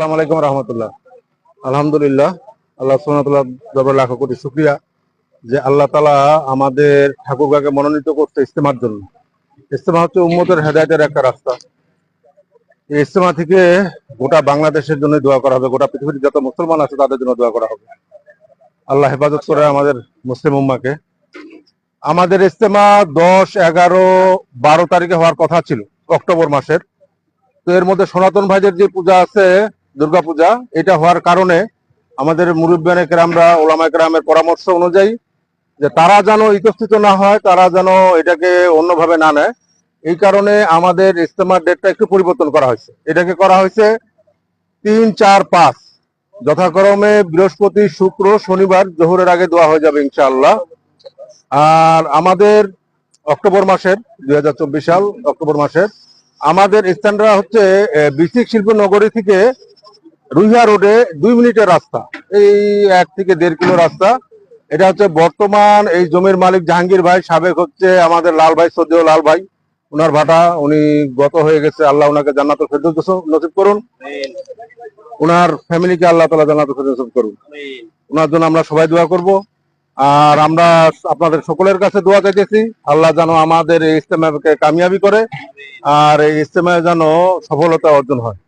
আসসালামু আলাইকুম রহমতুল্লাহ। আলহামদুলিল্লাহ, আল্লাহ সোনাতুল্লাহ দরবার লাখো কোটি শুক্রিয়া যে আল্লাহ তালা আমাদের ঠাকুরগাকে মনোনীত করতে ইস্তেমার জন্য। ইস্তেমা হচ্ছে উম্মতের হেদায়তের একটা রাস্তা। এই ইস্তেমা থেকে গোটা বাংলাদেশের জন্য দোয়া করা হবে, গোটা পৃথিবীর যত মুসলমান আছে তাদের জন্য দোয়া করা হবে। আল্লাহ হেফাজত করে আমাদের মুসলিম উম্মাকে। আমাদের ইস্তেমা দশ, এগারো, বারো তারিখে হওয়ার কথা ছিল, অক্টোবর মাসের। তো এর মধ্যে সনাতন ভাইদের যে পূজা আছে দুর্গা পূজা এটা হওয়ার কারণে আমাদের মুরব্বানে কেরামরা ওলামায় কেরামের পরামর্শ অনুযায়ী যে তারা যেন ইতস্থিত না হয়, তারা যেন এটাকে অন্যভাবে না নেয়। এই কারণে আমাদের ইস্তেমার ডেটটা একটু পরিবর্তন করা হয়েছে। এটাকে করা হয়েছে তিন, চার, পাঁচ। যথাক্রমে বৃহস্পতি, শুক্র, শনিবার জোহরের আগে দেওয়া হয়ে যাবে ইনশাআল্লাহ। আর আমাদের অক্টোবর মাসের, দুই হাজার চব্বিশ সাল অক্টোবর মাসের, আমাদের স্থানটা হচ্ছে বিসিক শিল্প নগরী থেকে রুইহা রোডে দুই মিনিটের রাস্তা। এই এক থেকে দেড় কিলো রাস্তা। এটা হচ্ছে বর্তমান এই জমির মালিক জাহাঙ্গীর ভাই সাবেক হচ্ছে আমাদের লাল ভাই সদ্য লাল ভাই। উনার ভাটা উনি গত হয়ে গেছে আল্লাহ ওনাকে ফেরদৌস নসিব করুন। ওনার ফ্যামিলিকে আল্লাহ তালা জান্নাত ফেরদৌস করুন। ওনার জন্য আমরা সবাই দোয়া করব। আর আমরা আপনাদের সকলের কাছে দোয়া চাইতেছি আল্লাহ যেন আমাদের এই ইস্তেমাকে কামিয়াবি করে আর এই ইস্তেমায় যেন সফলতা অর্জন হয়।